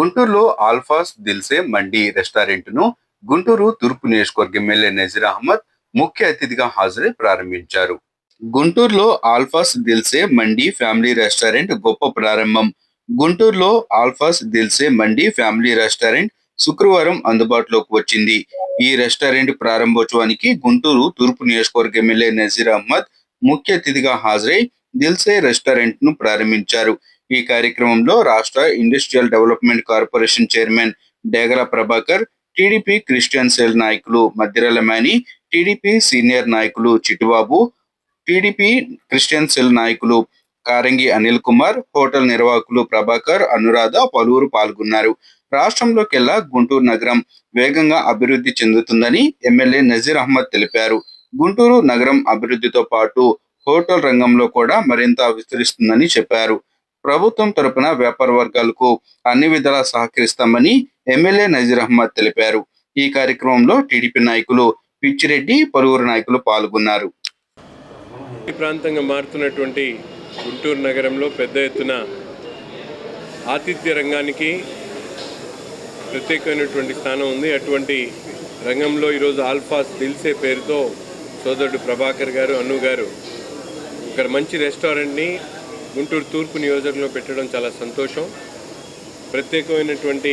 గుంటూరులో ఆల్ఫాస్ దిల్సే మండి రెస్టారెంట్ను గుంటూరు తూర్పు నియోజకవర్గ ఎమ్మెల్యే నజీర్ అహ్మద్ ముఖ్య అతిథిగా హాజరై ప్రారంభించారు. గుంటూరులో ఆల్ఫాస్ దిల్సే మండి ఫ్యామిలీ రెస్టారెంట్ గొప్ప ప్రారంభం. గుంటూరులో ఆల్ఫాస్ దిల్సే మండి ఫ్యామిలీ రెస్టారెంట్ శుక్రవారం అందుబాటులోకి వచ్చింది. ఈ రెస్టారెంట్ ప్రారంభోత్సవానికి గుంటూరు తూర్పు నియోజకవర్గ ఎమ్మెల్యే నజీర్ అహ్మద్ ముఖ్య అతిథిగా హాజరై దిల్సే రెస్టారెంట్ను ప్రారంభించారు. ఈ కార్యక్రమంలో రాష్ట్ర industrial development corporation chairman Degala Prabhakar TDP Christian cell నాయకులు మద్దిరల మేని టీడీపీ సీనియర్ నాయకులు చిట్టుబాబు టీడీపీ క్రిస్టియన్ సెల్ నాయకులు కారంగి అనిల్ కుమార్ హోటల్ నిర్వాహకులు ప్రభాకర్ అనురాధ పలువురు పాల్గొన్నారు. రాష్ట్రంలోకెల్లా గుంటూరు నగరం వేగంగా అభివృద్ధి చెందుతుందని ఎమ్మెల్యే నజీర్ అహ్మద్ తెలిపారు. గుంటూరు నగరం అభివృద్ధితో పాటు హోటల్ రంగంలో కూడా మరింత విస్తరిస్తుందని చెప్పారు. ప్రభుత్వం తరపున వ్యాపార వర్గాలకు అన్ని విధాలా సహకరిస్తామని ఎమ్మెల్యే నజీర్ అహ్మద్ తెలిపారు. ఈ కార్యక్రమంలో టీడీపీ నాయకులు పిచ్చిరెడ్డి పలువురు నాయకులు పాల్గొన్నారు. ఈ ప్రాంతంగా మారుతున్నటువంటి గుంటూరు నగరంలో పెద్ద ఎత్తున ఆతిథ్య రంగానికి ప్రత్యేకమైనటువంటి స్థానం ఉంది. అటువంటి రంగంలో ఈరోజు ఆల్ఫాస్ దిల్సే పేరుతో సోదరుడు ప్రభాకర్ గారు అన్ను గారు. ఒక మంచి రెస్టారెంట్ని గుంటూరు తూర్పు నియోజకవర్గంలో పెట్టడం చాలా సంతోషం. ప్రత్యేకమైనటువంటి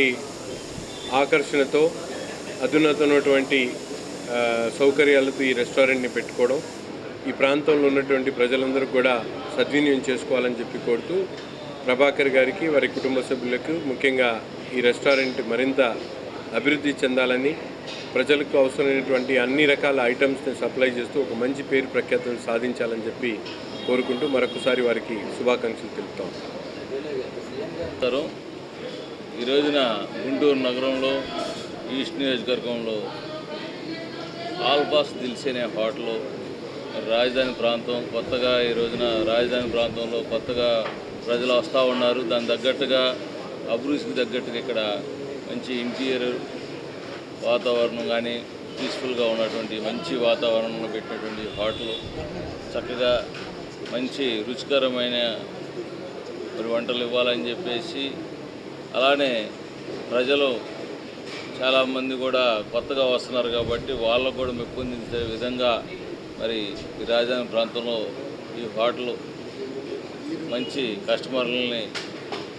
ఆకర్షణతో అధునాతనటువంటి సౌకర్యాలతో ఈ రెస్టారెంట్ని పెట్టుకోవడం ఈ ప్రాంతంలో ఉన్నటువంటి ప్రజలందరూ కూడా సద్వినియోగం చేసుకోవాలని చెప్పి కోరుతూ ప్రభాకర్ గారికి వారి కుటుంబ సభ్యులకు ముఖ్యంగా ఈ రెస్టారెంట్ మరింత అభివృద్ధి చెందాలని ప్రజలకు అవసరమైనటువంటి అన్ని రకాల ఐటమ్స్ని సప్లై చేస్తూ ఒక మంచి పేరు ప్రఖ్యాతులు సాధించాలని చెప్పి కోరుకుంటూ మరొకసారి వారికి శుభాకాంక్షలు తెలుపుతాం. నమస్కారం ఈ రోజున గుంటూరు నగరంలో ఈస్ట్ నియోజకవర్గంలో ఆల్బాస్ దిల్స్ అనే హోటల్ రాజధాని ప్రాంతం కొత్తగా ఈ రోజున రాజధాని ప్రాంతంలో కొత్తగా ప్రజలు వస్తూ ఉన్నారు. దాని తగ్గట్టుగా అభివృద్ధికి తగ్గట్టుగా ఇక్కడ మంచి ఇంటీరియర్ వాతావరణం కానీ పీస్ఫుల్గా ఉన్నటువంటి మంచి వాతావరణంలో పెట్టినటువంటి హోటల్ చక్కగా మంచి రుచికరమైన మరి వంటలు ఇవ్వాలని చెప్పేసి అలానే ప్రజలు చాలామంది కూడా కొత్తగా వస్తున్నారు కాబట్టి వాళ్ళకు కూడా మెప్పొందించే విధంగా మరి ఈ రాజధాని ప్రాంతంలో ఈ హోటల్ మంచి కస్టమర్లని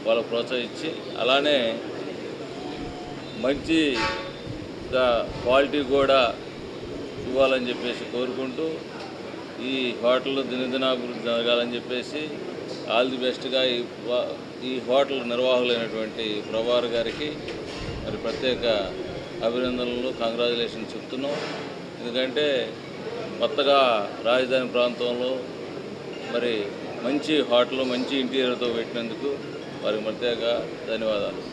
వాళ్ళు ప్రోత్సహించి అలానే మంచి ఇంకా క్వాలిటీ కూడా ఇవ్వాలని చెప్పేసి కోరుకుంటూ ఈ హోటల్ దినదినాభివృద్ధి జరగాలని చెప్పేసి ఆల్ ది బెస్ట్గా ఈ ఈ హోటల్ నిర్వాహకులైనటువంటి ప్రభార్ గారికి మరి ప్రత్యేక అభినందనలు కంగ్రాచులేషన్ చెప్తున్నాం. ఎందుకంటే కొత్తగా రాజధాని ప్రాంతంలో మరి మంచి హోటల్ మంచి ఇంటీరియర్తో పెట్టినందుకు వారికి ప్రత్యేక ధన్యవాదాలు.